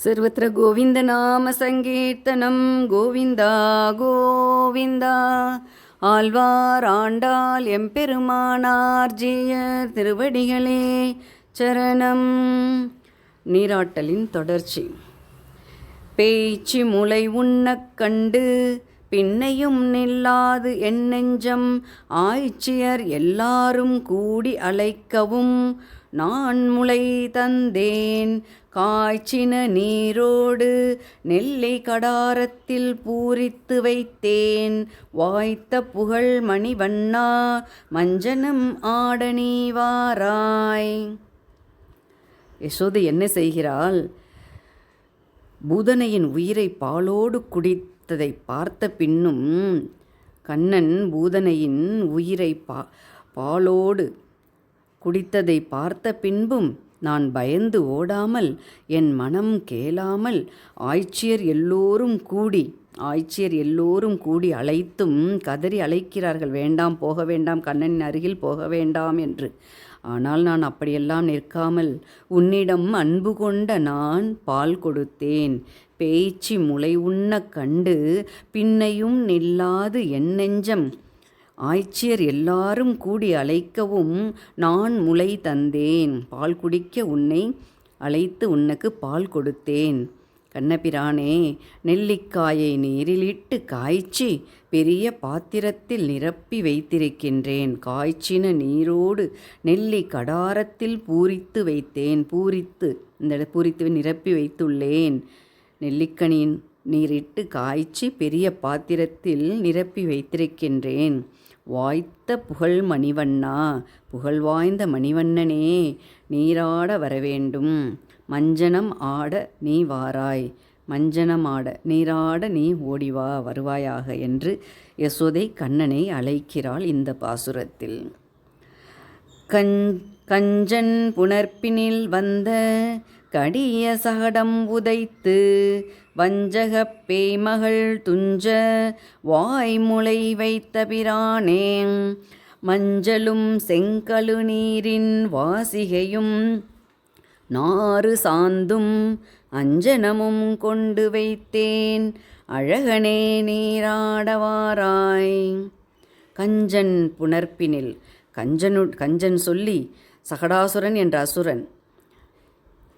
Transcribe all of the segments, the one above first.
सर्वत्र गोविन्दनामसङ्कीर्तनं கோவிந்தா கோவிந்தா ஆழ்வார் ஆண்டாள் எம்பெருமானார் ஜெய திருவடிகளே சரணம் நீராட்டலின் தொடர்ச்சி பேச்சு முளை உண்ணக் கண்டு பின்னையும் நில்லாது என் நெஞ்சம் ஆய்ச்சியர் எல்லாரும் கூடி அழைக்கவும் நான் முளை தந்தேன். காய்ச்சின நீரோடு நெல்லை கடாரத்தில் பூரித்து வைத்தேன். வாய்த்த புகழ் மணிவண்ணா மஞ்சனம் ஆடனி வாராய். யசோதை என்ன செய்கிறாள்? பூதனையின் உயிரை பாலோடு குடித்ததை பார்த்த பின்னும் கண்ணன் பூதனையின் உயிரை பா பாலோடு குடித்ததை பார்த்த பின்பும் நான் பயந்து ஓடாமல் என் மனம் கேளாமல் ஆய்ச்சியர் எல்லோரும் கூடி ஆய்ச்சியர் எல்லோரும் கூடி அழைத்தும் கதறி அழைக்கிறார்கள். வேண்டாம் போக வேண்டாம் கண்ணனின் அருகில் போக வேண்டாம் என்று. ஆனால் நான் அப்படியெல்லாம் நிற்காமல் உன்னிடம் அன்பு கொண்ட நான் பால் கொடுத்தேன். பேச்சு முளை உண்ணக் கண்டு பின்னையும் நில்லாது என் நெஞ்சம். ஆய்ச்சியர் எல்லாரும் கூடி அழைக்கவும் நான் முளை தந்தேன். பால் குடிக்க உன்னை அழைத்து உனக்கு பால் கொடுத்தேன். கண்ணபிரானே நெல்லிக்காயை நீரிலிட்டு காய்ச்சி பெரிய பாத்திரத்தில் நிரப்பி வைத்திருக்கின்றேன். காய்ச்சின நீரோடு நெல்லி கடாரத்தில் பூரித்து வைத்தேன். பூரித்து இந்த பூரித்து நிரப்பி வைத்துள்ளேன். நெல்லிக்கனியின் நீரிட்டு காய்ச்சி பெரிய பாத்திரத்தில் நிரப்பி வைத்திருக்கின்றேன். வாய்த்த புகழ் மணிவண்ணா புகழ் வாய்ந்த மணிவண்ணனே நீராட வரவேண்டும். மஞ்சனம் ஆட நீ வாராய். மஞ்சனம் ஆட நீராட நீ ஓடிவா வருவாயாக என்று யசோதை கண்ணனை அழைக்கிறாள் இந்த பாசுரத்தில். கஞ் கஞ்சன் புணர்ப்பினில் வந்த கடிய சகடம் உதைத்து வஞ்சகப் பேய்மகள் துஞ்ச வாய்முளை வைத்த பிரானே. மஞ்சளும் செங்கழு நீரின் வாசிகையும் நாறு சாந்தும் அஞ்சனமும் கொண்டு வைத்தேன். அழகனே நீராடவாராய். கஞ்சன் புணர்ப்பினில் கஞ்சனு கஞ்சன் சொல்லி சகடாசுரன் என்ற அசுரன்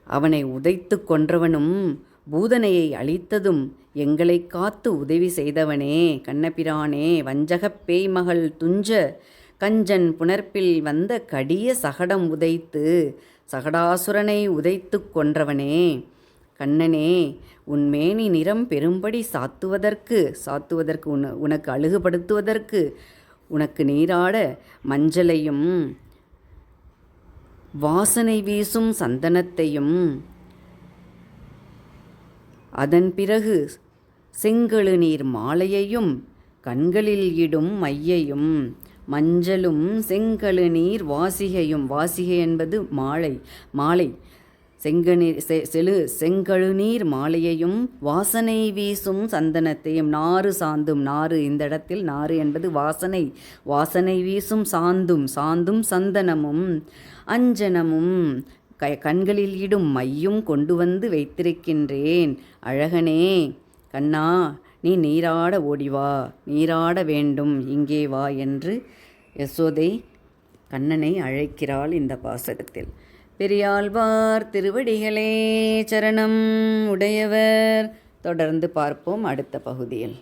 அவனை உதைத்து கொன்றவனும் பூதனையை அழித்ததும் எங்களை காத்து உதவி செய்தவனே கண்ணபிரானே வஞ்சகப் பேய்மகள் துஞ்ச கஞ்சன் புணர்ப்பில் வந்த கடிய சகடம் உதைத்து சகடாசுரனை உதைத்து கொன்றவனே. கண்ணனே உன் மேனி நிறம் பெரும்படி சாத்துவதற்கு சாத்துவதற்கு உன உனக்கு அழுகுபடுத்துவதற்கு உனக்கு நீராட மஞ்சளையும் வாசனை வீசும் சந்தனத்தையும். அதன் பிறகு செங்கழு நீர் மாலையையும் கண்களில் இடும் மையையும் மஞ்சளும் செங்கழு நீர் வாசிகையும். வாசிகை என்பது மாலை மாலை. செங்கநீர் செ செழு செங்கழுநீர் மாலையையும் வாசனை வீசும் சந்தனத்தையும் நாறு சாந்தும் நாறு இந்த இடத்தில் நாறு என்பது வாசனை வாசனை வீசும் சாந்தும் சாந்தும் சந்தனமும் அஞ்சனமும் க கண்களில் இடும் மையும் கொண்டு வந்து வைத்திருக்கின்றேன். அழகனே கண்ணா நீ நீராட ஓடிவா நீராட வேண்டும் இங்கே வா என்று யசோதை கண்ணனை அழைக்கிறாள் இந்த பாசகத்தில். பெரியாழ்வார் திருவடிகளே சரணம் உடையவர். தொடர்ந்து பார்ப்போம் அடுத்த பகுதியில்.